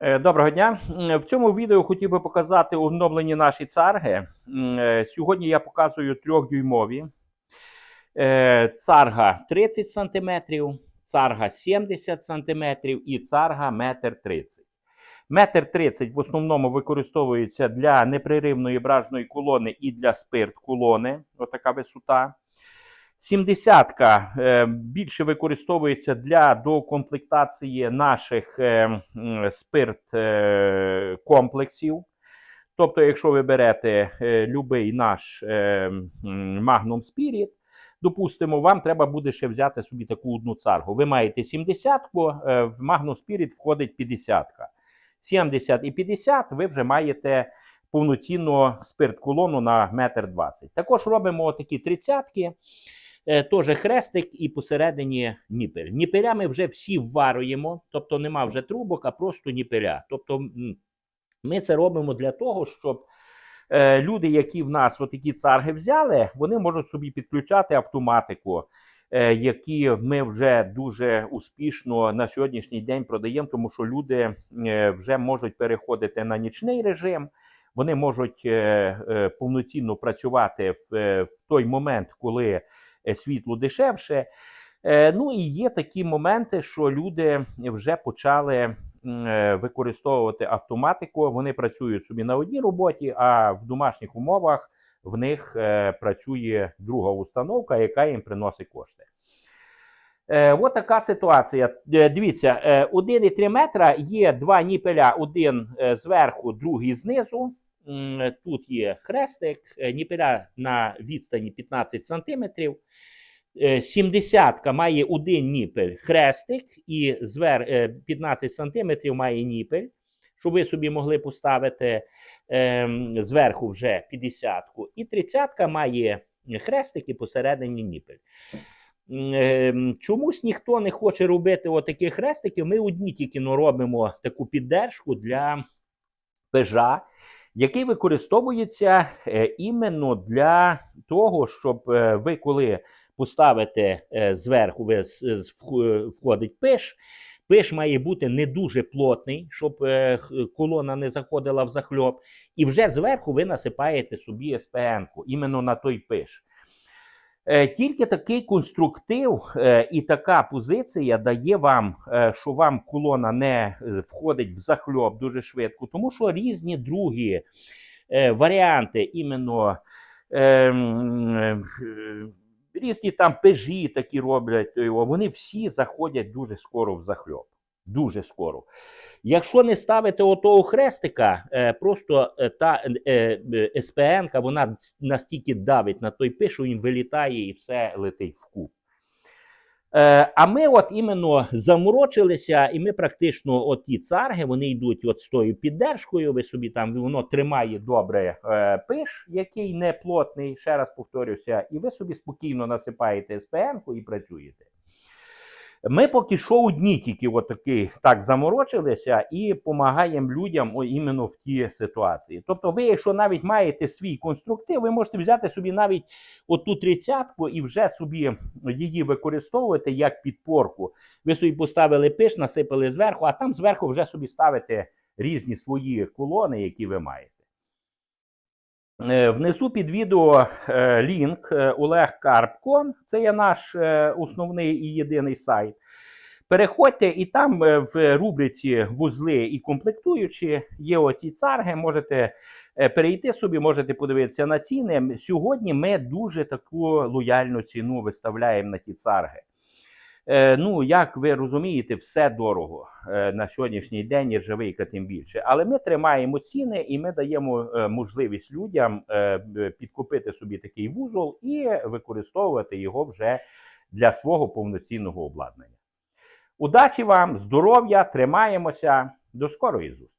Е, Доброго дня. В цьому відео хотів би показати оновлені наші царги. Е, Сьогодні я показую трьохдюймові. Е, Царга 30 см, царга 70 см і царга 1,30 м. Метр 30 в основному використовується для непреривної бражної колони і для спирт колони. Отака висота. 70-ка е, більше використовується для докомплектації наших е, спирт е, комплексів. Тобто, якщо ви берете любий наш Magnum Spirit, допустимо, вам треба буде ще взяти собі таку одну царгу. Ви маєте 70-ку, е, в Magnum Spirit входить 50-ка. 70 і 50 ви вже маєте повноцінну спирт-колону на 1,20 м. Також робимо такі 30-ки. Е, Теж хрестик і посередині ніпель. Ніпеля ми вже всі вварюємо, тобто нема вже трубок, а просто ніпеля. Тобто ми це робимо для того, щоб е, люди, які в нас такі царги взяли, вони можуть собі підключати автоматику, е, які ми вже дуже успішно на сьогоднішній день продаємо, тому що люди вже можуть переходити на нічний режим. Вони можуть повноцінно працювати в, той момент, коли світло дешевше. Е, Ну і є такі моменти, що люди вже почали е, використовувати автоматику. Вони працюють собі на одній роботі, а в домашніх умовах в них е, працює друга установка, яка їм приносить кошти. Е, от така ситуація. Е, Дивіться, е, 1,3 метра є два ніпеля, один е, зверху, другий знизу. Тут є хрестик, е, ніпеля на відстані 15 сантиметрів. 70 має один ніпель хрестик, і звер е, 15 сантиметрів має ніпель, щоб ви собі могли поставити ем, зверху вже 50-ку. І 30 має хрестик і посередині ніпель. Ем, Чомусь ніхто не хоче робити отаких хрестиків. Ми одні тільки робимо таку піддержку для пежа, який використовується е, іменно для того, щоб е, ви, коли поставите е, зверху, ви входить пиш. Пиш має бути не дуже плотний, щоб колона не заходила в захльоп. І вже зверху ви насипаєте собі СПН-ку, іменно на той пиш. Е, Тільки такий конструктив е, і така позиція дає вам, е, що вам колона не входить в захльоп дуже швидко, тому що різні другі варіанти, іменно е, м, е, різні там пежі такі роблять, вони всі заходять дуже скоро в захльоп. Дуже скоро. Якщо не ставити отого хрестика, е, просто е, та е, СПН, вона настільки давить на той пиш, що він вилітає і все летить в куб. А ми от іменно заморочилися, і ми практично от ті царги, вони йдуть от з тою піддержкою. Ви собі там воно тримає добре пиш, який не плотний, ще раз повторюся, і ви собі спокійно насипаєте СПН і працюєте. Ми поки що одні тільки от таки, так заморочилися і допомагаємо людям о, іменно в тій ситуації. Тобто, ви, якщо навіть маєте свій конструктив, ви можете взяти собі навіть оту тридцятку і вже собі її використовувати як підпорку. Ви собі поставили пиш, насипали зверху, а там зверху вже собі ставите різні свої колони, які ви маєте. Е, Внесу під відео е, лінк е, Олег Карпко. Це є наш основний і єдиний сайт. Переходьте, і там в рубриці вузли і комплектуючі є оті царги. Можете перейти собі, можете подивитися на ціни. Сьогодні ми дуже таку лояльну ціну виставляємо на ті царги. Е, ну, як ви розумієте, все дорого е, на сьогоднішній день і живийка тим більше. Але ми тримаємо ціни і ми даємо е, можливість людям підкупити собі такий вузол і використовувати його вже для свого повноцінного обладнання. Удачі вам, здоров'я, тримаємося. До скорої зустрічі!